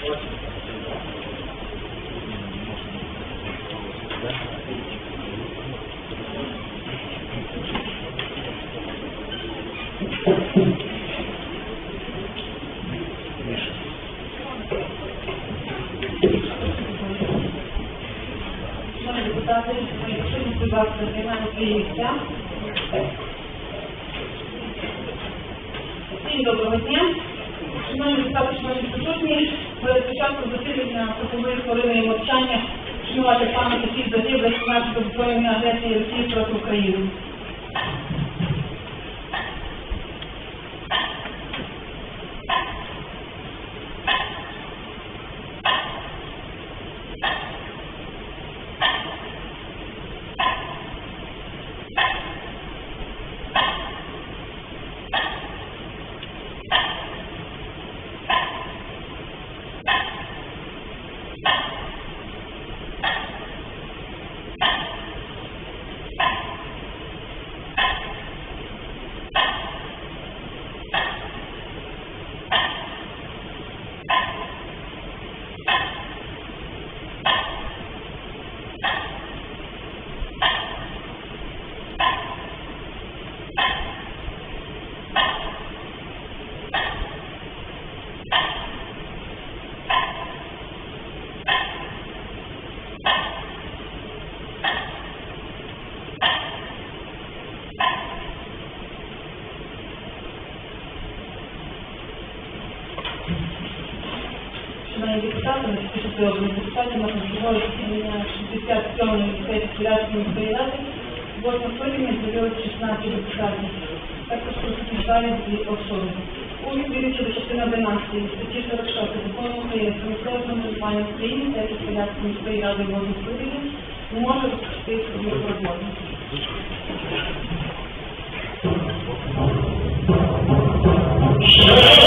Шановні депутати, якщо не будь ласка, займаємо свої місця. Шановні депутати, ми тільки що прийняли депутатів на контролю засідання 67-ї сесії Кіляцької міської ради. Восьме скликання з'явилось 16 депутатів. Також присутні дві особи. У відповідності до частини 11 статті 46 закону України про місцеве самоврядування України сесії Кіляцької міської ради восьме скликання не може розпочати свою роботу. Для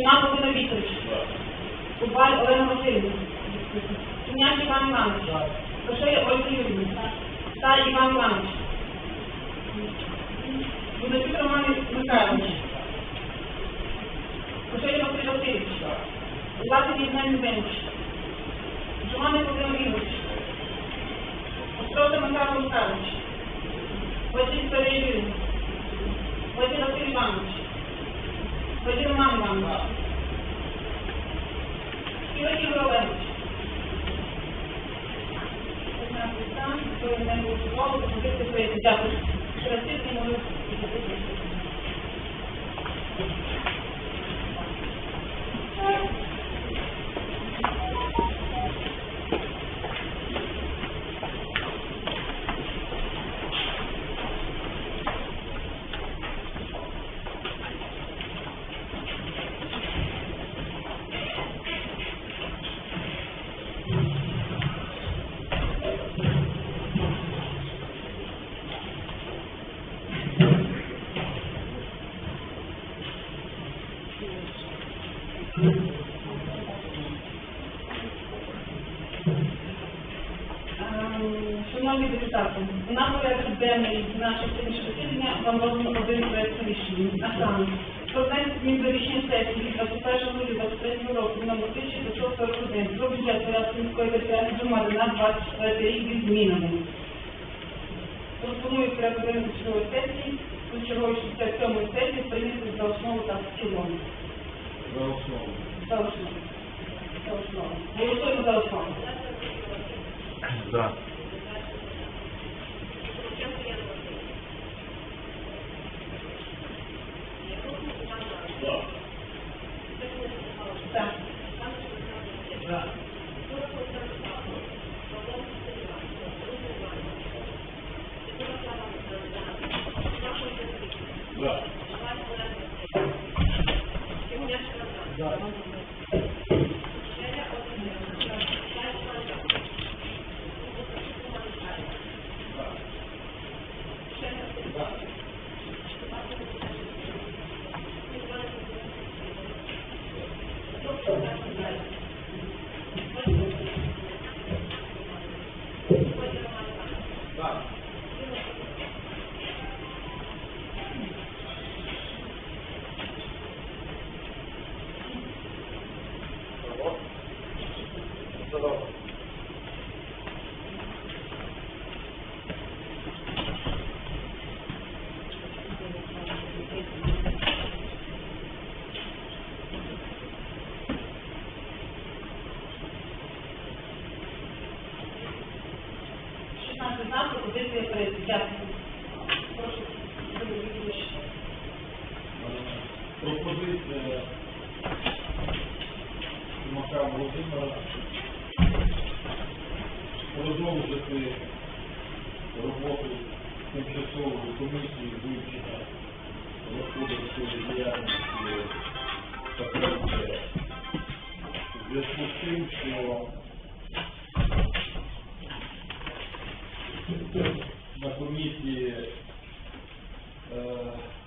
Чумак Володимир Вікторович. Кубаль Олена Васильівна. Чумняк Іван Іванович. Кошея Ольга Юрійовна. Сталь Іван Іванович. Будачук Роман Михайлович. Кошея Василь Васильович. Власик Євген Євгенович. Жуманик Володимир Ігорович. Острота Михайло Михайлович. Василь Сергій Юрійович. Василь Василь Іванович. Василь Роман Іванович. Ігор Ігор Олегович. 15 за, двоє не голосували, пропозиція прийнята. 2011-2024 рік зі змінами. Пропоную проект винищої сесії кочергові 67 сесії прийняти за основу та в цілому. За основу. За основу. За основу. Голосуємо за основу. За.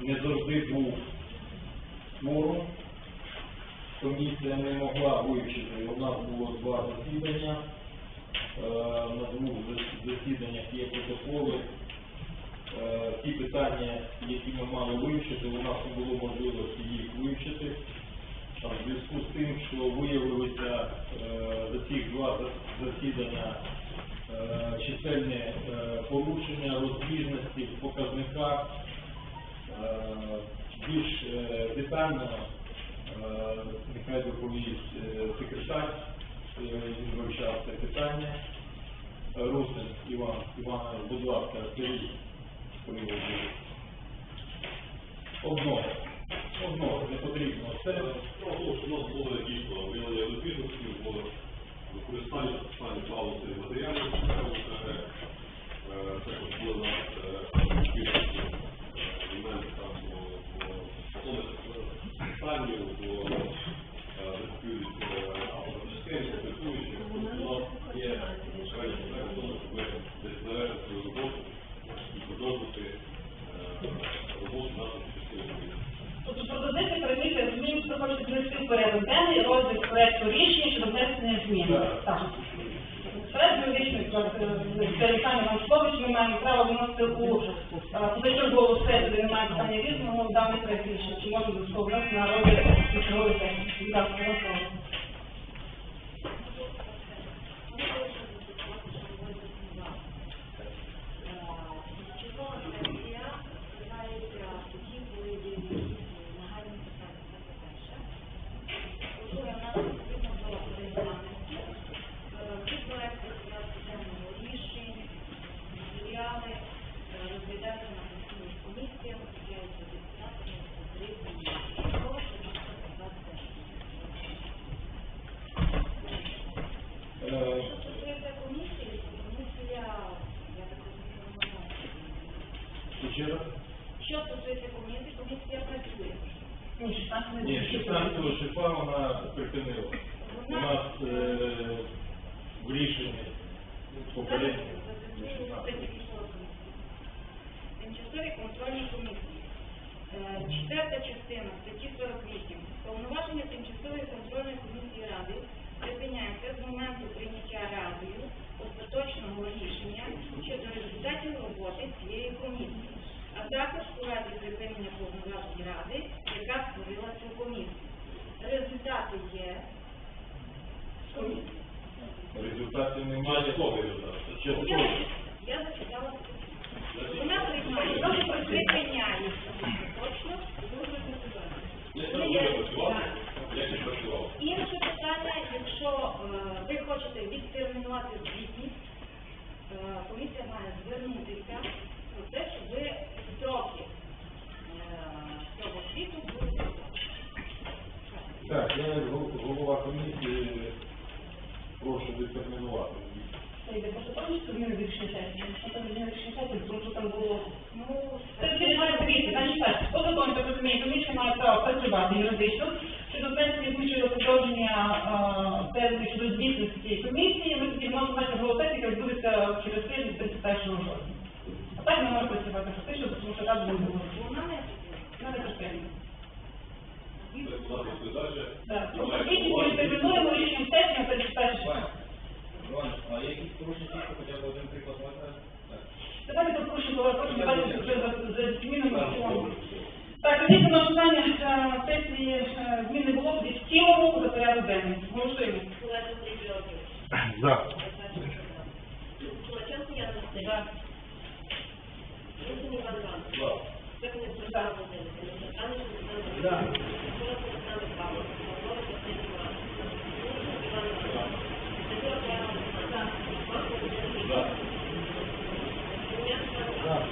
Не завжди був форум. Комісія не могла вивчити. У нас було два засідання. Е, На двох засіданнях є протоколи. Е, Ті питання, які ми мали вивчити, у нас не було можливості їх вивчити. В зв'язку з тим, що виявилися е, за ці два засідання чисельні порушення, розбіжності в показниках, більш е, детально е, нехай доповість е, секретар, е, він вивчав це питання. Е, Русин Іван Іванович, будь ласка, скажіть приводу одного. Одного не потрібно. Це Ну, у нас було дійсно виявлення розбіжності, було використання спеціальні паливних матеріалів, е, також були у нас елементи там по стані, по. Тобто у нас є крайня потреба в тому, щоб десь завершити свою роботу і продовжити роботу нашої частини. Тобто пропозиція переміти, я розумію, що внести в порядок денний розгляд проекту рішення щодо внесення змін. Так. Так. Проект юридичний, Олександр Іванович, ми маємо право вносити у е, позачергову сесію, де немає питання різного, даний проект рішення, чи може бути проблем на роботі ключової сесії. Будь має право працювати юридично, щодо внесення щодо продовження тези щодо здійснення цієї комісії, ми тоді можемо мати голосувати, яка відбудеться через тиждень 31 жовтня. А так ми можемо працювати фактично, тому що так не не не у нас є задача. Так, має Комісію термінуємо рішенням сесії на 31. Іван, а якісь порушення хоча б один приклад можна? Давайте попрошую, коли потім бачите, вже за, за змінами Так, в цілому. добре. Так, тоді на питання е, сесії зміни змін не було, тоді в цілому за порядок денний. Голосуємо. За. За.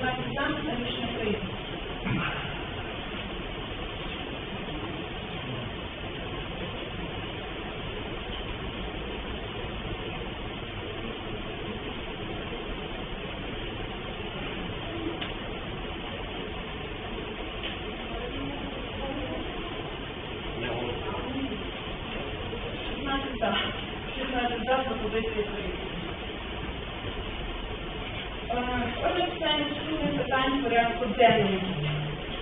Значить, там рішення прийнято. Шістнадцять за. Е, Отже, питання наступне питання порядку денного.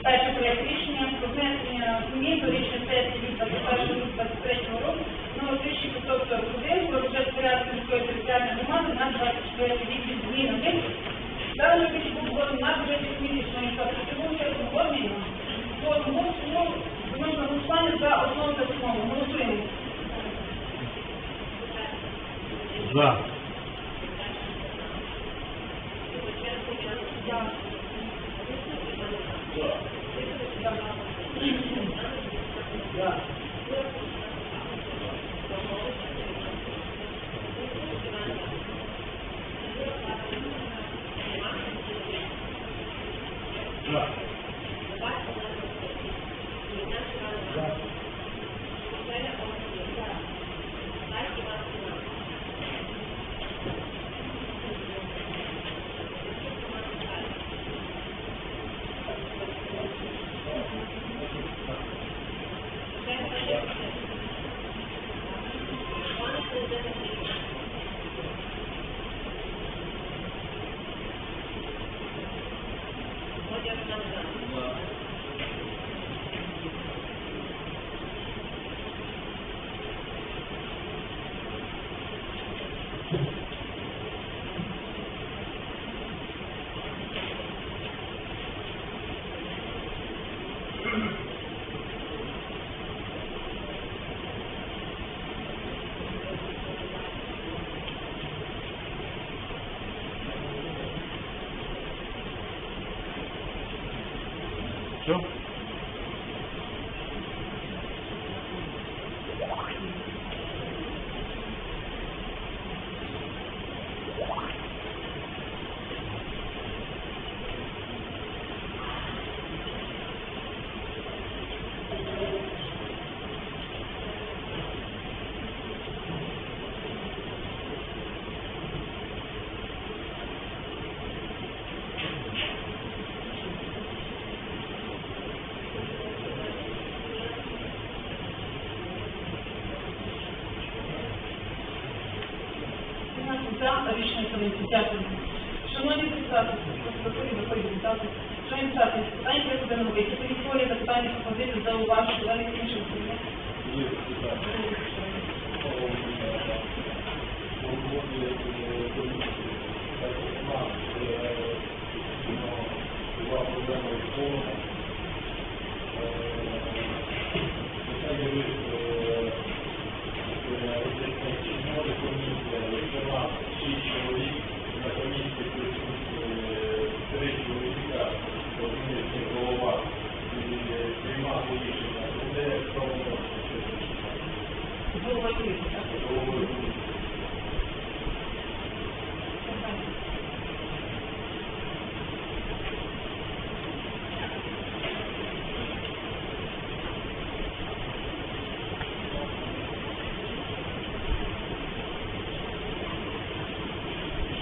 Перше проєкт рішення про внесення змін до рішення сесії від 21 лютого 23 року номер 1541 про бюджет порядку міської територіальної громади на 24 рік від змінами. Далі більше був на бюджеті місячної погодний. Згодом тому виносно голосування за основу та цілому. Голосуємо. За. За. За. Все? за рішення комісії. Дякую. Шановні депутати, виходять, виходять депутати, шановні порядку денного, які повідомлені запитання, пропозиції, зауваження, даних інших питань. Є питання. Голосуємо,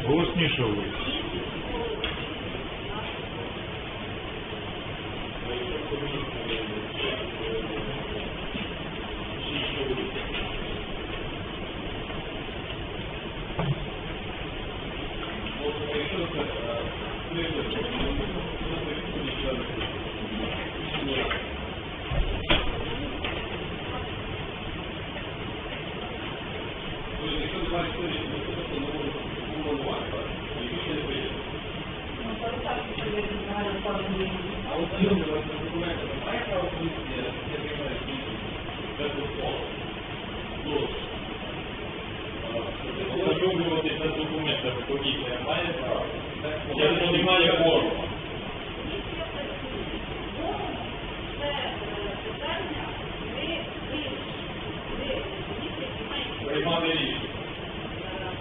Голосніше ви. Ну, так, це є загальна форма дії. А от знайомлюватися з документами має право комісія, я приймаю рішення? Ознайомлюватися з документами комісія має право? Якщо немає форму. Це е, питання, ви вирішите. Ви комісія приймаєте Приймати рішення.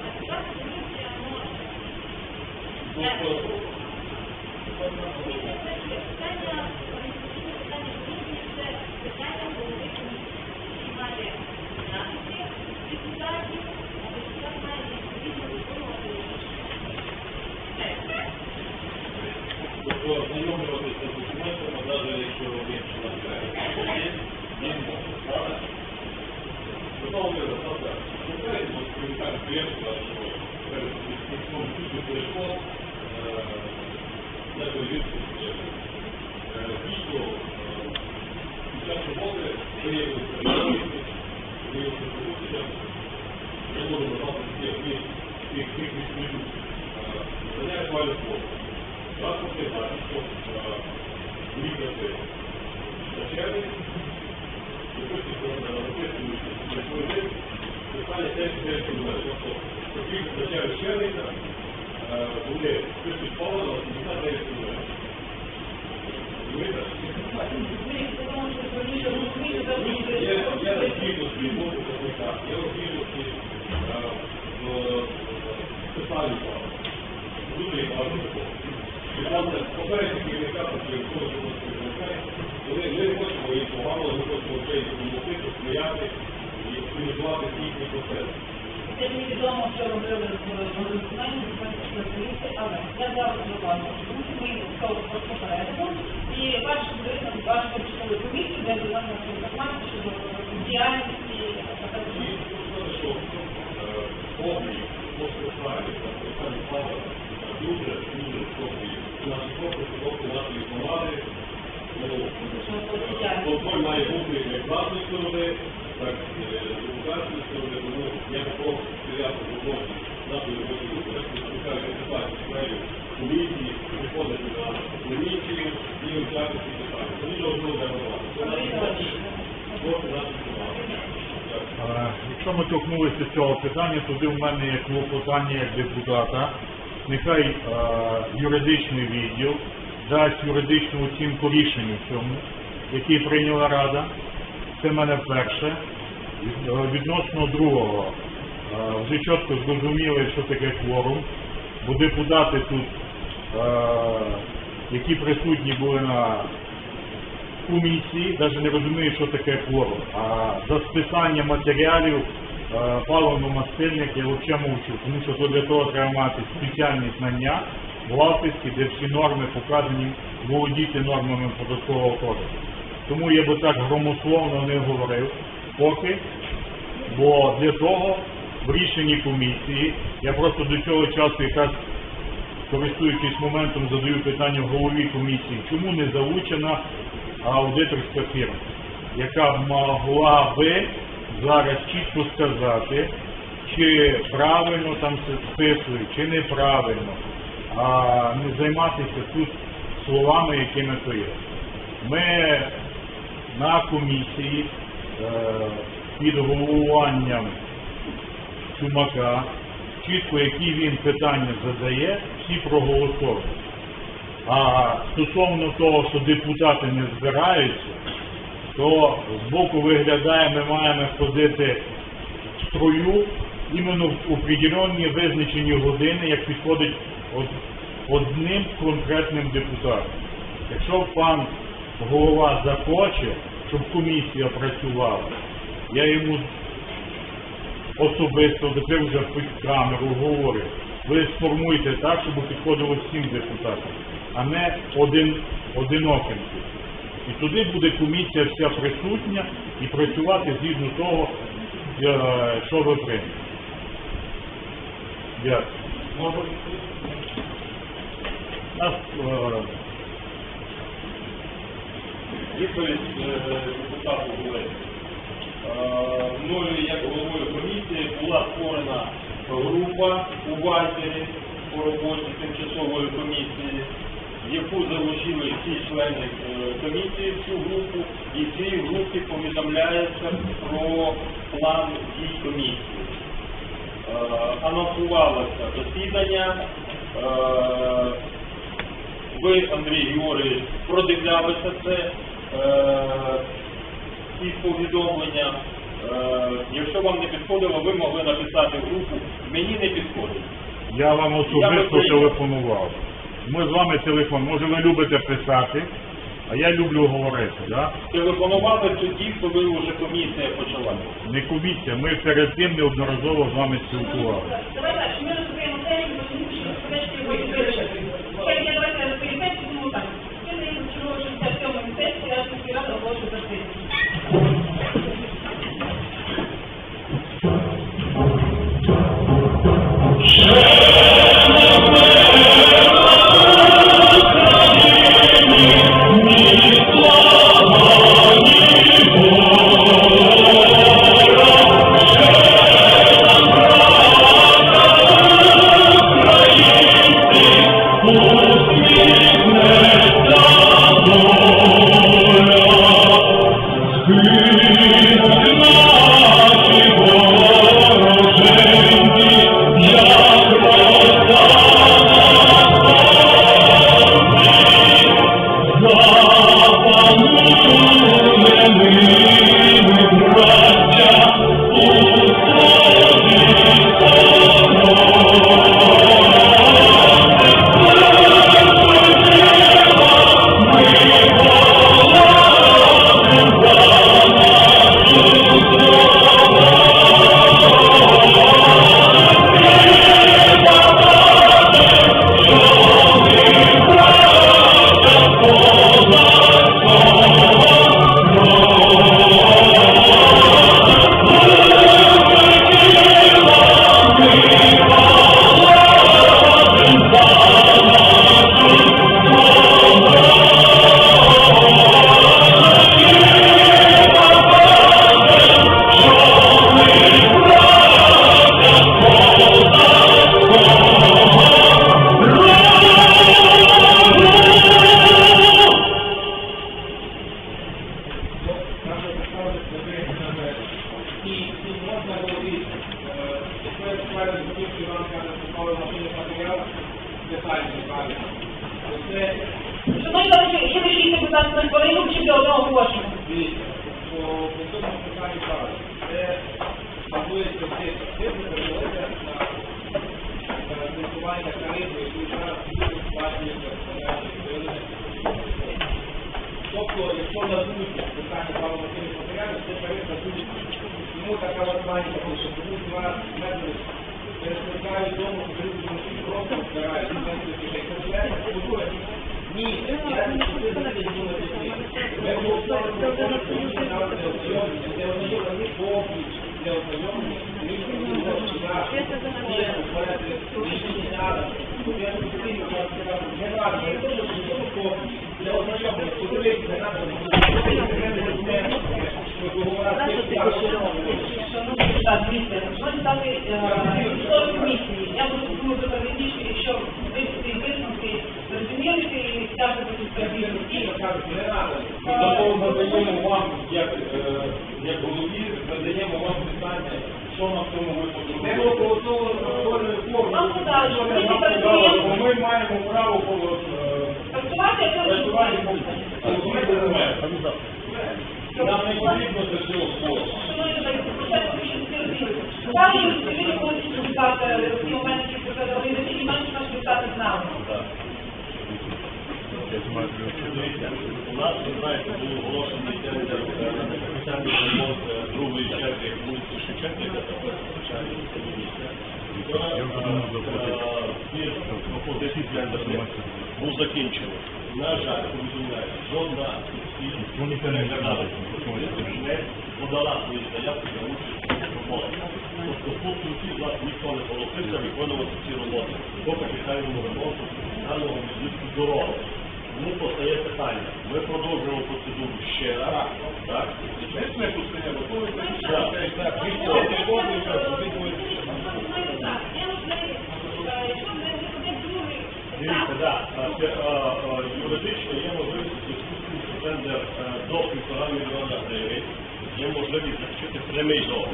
Працювати комісія може. Тобто, Питання, організаційне питання комісії це питання голови комісії. Він має знати депутатів, а депутат має відповідно виконувати рішення. тобто ознайомлюватися з документами, навіть якщо він член КРС, він може, правда? Встановлює завтра. Попередньо співкам клієнту, що перед підписом перешкод, для перевірки бюджету. Дійсно, під час роботи виявилися можливості, виявилися порушення, ми можемо назвати всіх тих тих міських надання актуальних форм. Транспортний захисту, міграції, начальник, питання теж теж проблеми. Тобто, оскільки начальник черника буде список повно 79 кілометрів. Розумієте? Тому що раніше розумієте, що Плюс це є, буде- Дуже багато такого. Власне, попередні керівника, керівника, вони ми хочемо їх погано, ми хочемо допомогти. Це мені що робили з спеціалісти, але я зараз уважно, тому що ми. І ваш будинок, на вашу комісію, де до нас наша щодо діяльності, дуже, дуже високий. Наші кроки, кроки нашої громади, ну, е, контроль має бути як з сторони, так і з сторони, тому я попрошу сприяти роботі нашої робочої групи, нашої спеціальної ситуації комісії, приходити на комісію і вивчати ці питання. Це дуже важливо для громади. Це наші гроші, нашої громади. Е, Якщо ми торкнулися цього питання, тоді в мене є клопотання як депутата. Нехай е, юридичний відділ дасть юридичну оцінку рішенню цьому, який прийняла Рада. Це в мене перше. Е, Відносно другого, е, вже чітко зрозуміли, що таке кворум. Бо депутати тут, які присутні були на комісії навіть не розуміють, що таке кворум. А за списання матеріалів паливно-мастильник я взагалі мовчу, тому що для того треба мати спеціальні знання власності, де всі норми показані, володіти нормами податкового кодексу. Тому я би так громословно не говорив поки, бо для того в рішенні комісії Я просто до цього часу якраз користуючись моментом задаю питання голові комісії, чому не залучена аудиторська фірма, яка могла би зараз чітко сказати, чи правильно там все списують, чи неправильно, а не займатися тут словами, якими то є. Ми на комісії е, під головуванням Чумака, чітко які він питання задає, всі проголосовують. А стосовно того, що депутати не збираються, то збоку виглядає, ми маємо ходити в строю іменно в определенні визначені години, як підходить одним конкретним депутатом. Якщо пан голова захоче, щоб комісія працювала, я йому особисто тепер вже під камеру говорю, ви сформуйте так, щоб підходило всім депутатам, а не один, одиноким. І туди буде комісія вся присутня і працювати згідно того, е, що ви приймете. Дякую. Е, Відповідь е, депутату. Е, Мною, як головою комісії, була створена група у Вайбері по роботі тимчасової комісії, в яку залучили всі члени е, комісії цю групу, і в цій групі повідомляється про план дій комісії. Е, Анонсувалося засідання. е, ви, Андрій Георгійович, продивлялися це, ці повідомлення. Якщо вам не підходило, ви могли написати в групу, мені не підходить. я вам особисто телефонував. Ми з вами телефон. Може ви любите писати, а я люблю говорити, да? Телефонувати тоді, коли вже комісія почала. Не комісія, ми перед тим неодноразово з вами спілкувалися. Давай так, ми розповімо Ми надаємо вам, е, як голові, надаємо вам питання, що на цьому випадку Ми робити. було створювали форму. Вам подали, що ви Нам сказали, підприємство ми маємо право е, працювати, якщо ви працювати по Нам не потрібно до цього слова. Шановні колеги, спочатку ще всі розуміли. Далі ви не можете шукати ті моменти, які сказали, ви не менше наші депутати знали. Дивіться, у нас, ви знаєте, був оголошений був закінчений. На жаль, жодна не подала свої заявки на участь у роботі. Тобто, по у нас ніхто не голосився виконувати ці роботи по капітальному ремонту даного відлітку дороги. Тому постає питання. Ми продовжуємо процедуру ще раз. Так? Ми пустимо, готові, Так. так, Дивіться, так, юридично є можливість що тендер е, до півтора мільйона гривень, є можливість заключити прямий договір.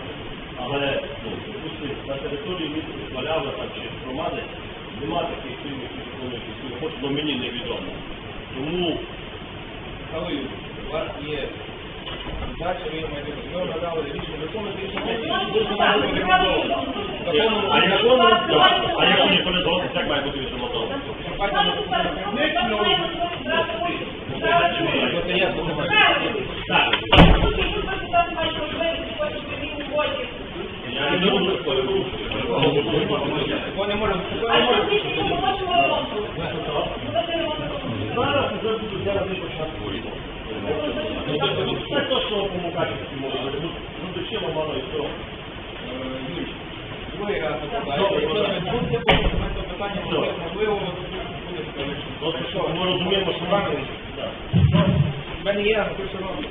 Але, ну, допустим, на території міста Смолява там чи громади нема таких фільмів, які виконують свою бо мені невідомо. Тому Але у вас є дача, ви маєте, ми надали рішення виконувати рішення, ви знаєте, не а якщо а якщо ніхто не згодиться, як має бути відремонтовано? Так, я не буду перепорушувати. Вони можуть, Зараз вже будуть зараз не початку. Це точно по Мукачівській може бути. Ну, до чого мало і цього. Другий раз то документне питання можливо, що ми розуміємо, що. Мене є, що робите?